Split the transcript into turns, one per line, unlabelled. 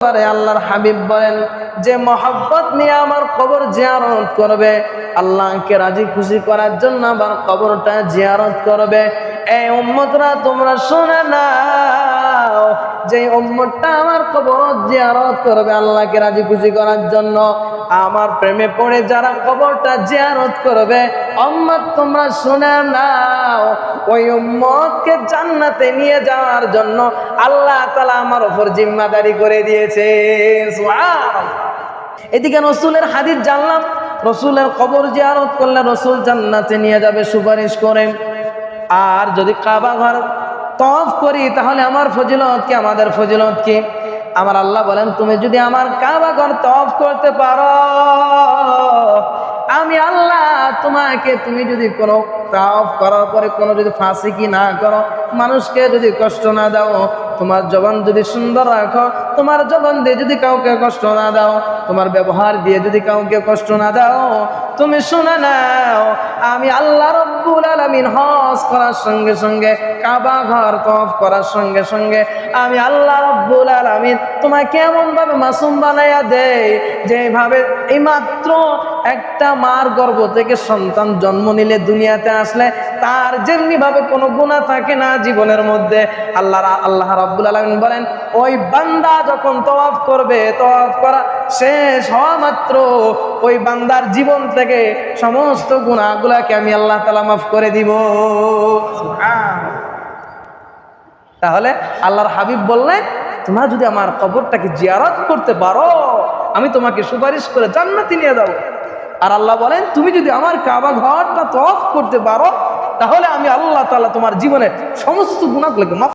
আল্লাহর হাবিব বলেন, যে মহব্বত নিয়ে আমার কবর জিয়ারত করবে, আল্লাহকে রাজি খুশি করার জন্য আমার কবরটা জিয়ারত করবে। এই উম্মতরা, তোমরা শোনে নাও যে উম্মতটা আমার কবর জিয়ারত করবে, আল্লাহকে রাজি খুশি করার জন্য আমার প্রেমে পড়ে যারা কবরটা জিয়ারত করবে, উম্মত তোমরা শুনে নাও, ওই উম্মতকে জান্নাতে নিয়ে যাওয়ার জন্য আল্লাহ তাআলা আমার উপর জিম্মাদারি করে দিয়েছে। এদিকে রসুলের হাদিস জানলাম, রসুলের কবর জিয়ারত করলে রসুল জান্নাতে নিয়ে যাবে সুপারিশ করে। আর যদি কাবা ঘর তফ করি, তাহলে আমার ফজিলত কি? আমাদের ফজিলত কি? আমার আল্লাহ বলেন, তুমি যদি আমার কাবা ঘর তফ করতে পারো, আমি আল্লাহ তোমাকে তুমি যদি কোনো তাফ করার পরে কোনো যদি ফাঁসি কি না করো, মানুষকে যদি কষ্ট না দাও, তোমার জবান যদি সুন্দর রাখো তোমার জবান দিয়ে যদি কাউকে কষ্ট না দাও, তোমার ব্যবহার দিয়ে যদি কাউকে কষ্ট না দাও, তুমি শুনে নাও, আমি আল্লাহ রব্বুল আলামিন হজ করার সঙ্গে সঙ্গে, কাবা ঘর তফ করার সঙ্গে সঙ্গে, আমি আল্লাহ রব্বুল আলামিন তোমাকে এমন ভাবে মাসুম বানাইয়া দেয় যেভাবে এই মাত্র একটা মার গর্ভ থেকে সন্তান জন্ম নিলে দুনিয়াতে আসলে, তার যেমনি ভাবে কোনো গুণা থাকে না জীবনের মধ্যে, আল্লাহ আল্লাহ রাব্বুল আলামিন বলেন, ওই বান্দা যখন তওয়াফ করবে, তওয়াফ করা শেষ হওয়া মাত্র, ওই বান্দার জীবন থেকে সমস্ত গুণাগুলাকে আমি আল্লাহ তাআলা মাফ করে দিব। তাহলে আল্লাহর হাবিব বললেন, তোমরা যদি আমার কবরটাকে জিয়ারত করতে পারো, আমি তোমাকে সুপারিশ করে জান্নাতি নিয়ে দাও আর আল্লাহ বলেন, তুমি যদি আমার কাবা ঘরটা তফ করতে পারো, তাহলে আমি আল্লাহ তাআলা তোমার জীবনের সমস্ত গুণাগুলোকে মাফ